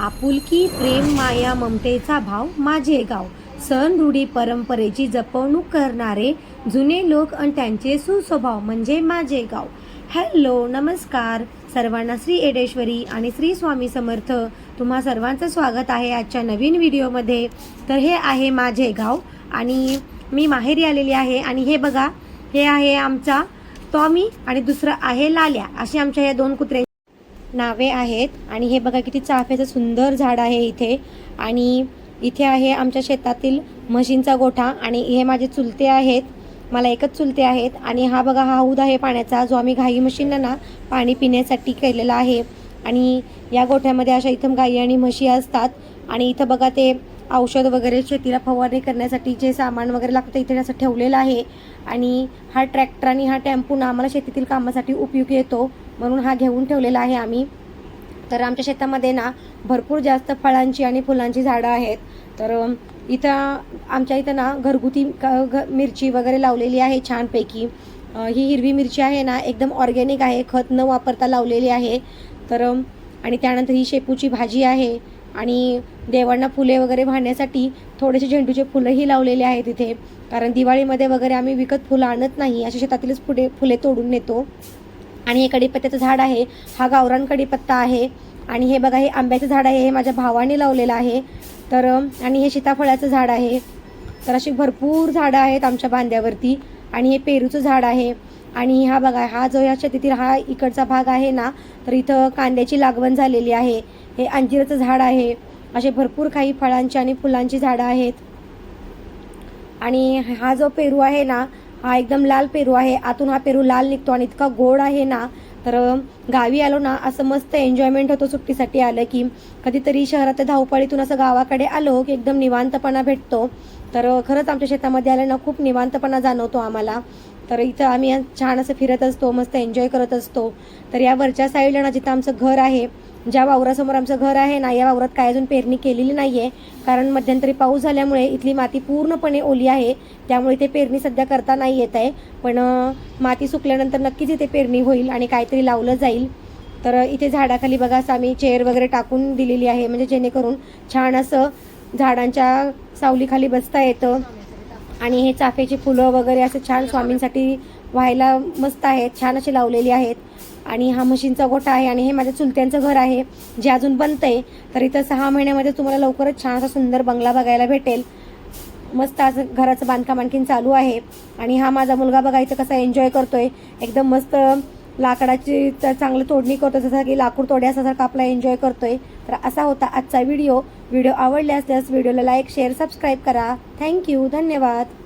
आपुलकी प्रेम माया ममतेचा भाव माझे गाव. सण रूढी परंपरेची जपवणूक करणारे जुने लोक आणि त्यांचे सुस्वभाव म्हणजे माझे गाव. हॅलो नमस्कार. सर्वांना श्री एडेश्वरी आणि श्री स्वामी समर्थ. तुम्हा सर्वांचं स्वागत आहे आजच्या नवीन व्हिडिओमध्ये. तर हे आहे माझे गाव आणि मी माहेरी आलेली आहे आणि हे बघा हे आहे आमचा टॉमी आणि दुसरं आहे लाल्या. असे आमच्या या दोन कुत्रे नावे आहेत आणि हे बघा किती चाफ्याचं सुंदर झाड आहे इथे. आणि इथे आहे आमच्या शेतातील म्हशींचा गोठा आणि हे माझे चुलते आहेत. मला एकच चुलते आहेत आणि हा बघा हा हौद आहे पाण्याचा जो आम्ही घाई म्हशींना ना पाणी पिण्यासाठी केलेला आहे. आणि या गोठ्यामध्ये अशा इथं गाई आणि म्हशी असतात. आणि इथं बघा ते औषध वगैरे शेतीला फवारणी करण्यासाठी जे सामान वगैरे लागतं इथे असं ठेवलेलं आहे. आणि हा ट्रॅक्टर आणि हा टेम्पो ना आम्हाला शेतीतील कामासाठी उपयोगी येतो. म्हणून हा घेऊन ठेवलेला आहे आम्ही. तर आमच्या शेतामध्ये ना भरपूर जास्त फळांची आणि फुलांची झाडं आहेत. तर इथं आमच्या इथं ना घरगुती क- घ मिरची वगैरे लावलेली आहे छानपैकी. ही हिरवी मिरची आहे ना एकदम ऑर्गॅनिक आहे खत न वापरता लावलेली आहे. तर आणि त्यानंतर ही शेपूची भाजी आहे आणि देवांना फुले वगैरे वाहण्यासाठी थोडेसे झेंडूचे फुलंही लावलेले आहेत इथे. कारण दिवाळीमध्ये वगैरे आम्ही विकत फुलं आणत नाही अशा शेतातीलच फुले फुले तोडून नेतो. आणि हे कडीपत्त्याचं झाड आहे हा गावरान कडीपत्ता आहे. आणि हे बघा हे आंब्याचं झाड आहे हे माझ्या भावाने लावलेलं आहे. तर आणि हे सीताफळाचं झाड आहे. तर अशी भरपूर झाडं आहेत आमच्या बांध्यावरती. आणि हे पेरूचं झाड आहे. आणि हा बघा हा जो या शेतीतील हा इकडचा भाग आहे ना तर इथं कांद्याची लागवण झालेली आहे. हे अंजिराचं झाड आहे. असे भरपूर काही फळांची आणि फुलांची झाडं आहेत. आणि हा जो पेरू आहे ना हा एकदम लाल पेरू आहे. आतून हा पेरू लाल निघतो आणि इतका गोड आहे ना तर गावी आलो ना असं मस्त एन्जॉयमेंट होतो सुट्टीसाठी आलं की कधीतरी शहरात धावपळीतून असं गावाकडे आलो की एकदम निवांतपणा भेटतो. तर खरंच आमच्या शेतामध्ये आलं ना खूप निवांतपणा जाणवतो आम्हाला. तर इथं आम्ही छान असं फिरत असतो मस्त एन्जॉय करत असतो. तर या वरच्या साईडला ना जिथं आमचं घर आहे ज्या वावरासमोर आमचं घर आहे ना या वावरात काय अजून पेरणी केलेली नाही आहे कारण मध्यंतरी पाऊस झाल्यामुळे इथली माती पूर्णपणे ओली आहे. त्यामुळे ते पेरणी सध्या करता नाही येत आहे. पण माती सुकल्यानंतर नक्कीच इथे पेरणी होईल आणि काहीतरी लावलं जाईल. तर इथे झाडाखाली बघा असं आम्ही चेअर वगैरे टाकून दिलेली आहे. म्हणजे जेणेकरून छान असं झाडांच्या सावलीखाली बसता येतं. आणि हे चाफ्याची फुलं वगैरे असं छान स्वामींसाठी व्हायला मस्त आहेत छान अशी लावलेली आहेत. आणि हा म्हशींचा गोठा आहे आणि हे माझ्या चुलत्यांचं घर आहे जे अजून बनतंय. तर इथं सहा महिन्यामध्ये तुम्हाला लवकरच छान असा सुंदर बंगला बघायला भेटेल. मस्त असं घराचं बांधकाम आणखीन चालू आहे. आणि हा माझा मुलगा बघा इथं कसा एन्जॉय करतोय. एकदम मस्त लाकडाची चांगलं तोडणी करतो जसं की लाकूड तोड्यासारखा आपला एन्जॉय करतोय. तर असा होता आजचा व्हिडिओ व्हिडिओ आवडल्यास असल्यास व्हिडिओला लाईक शेअर सबस्क्राईब करा. थँक्यू धन्यवाद.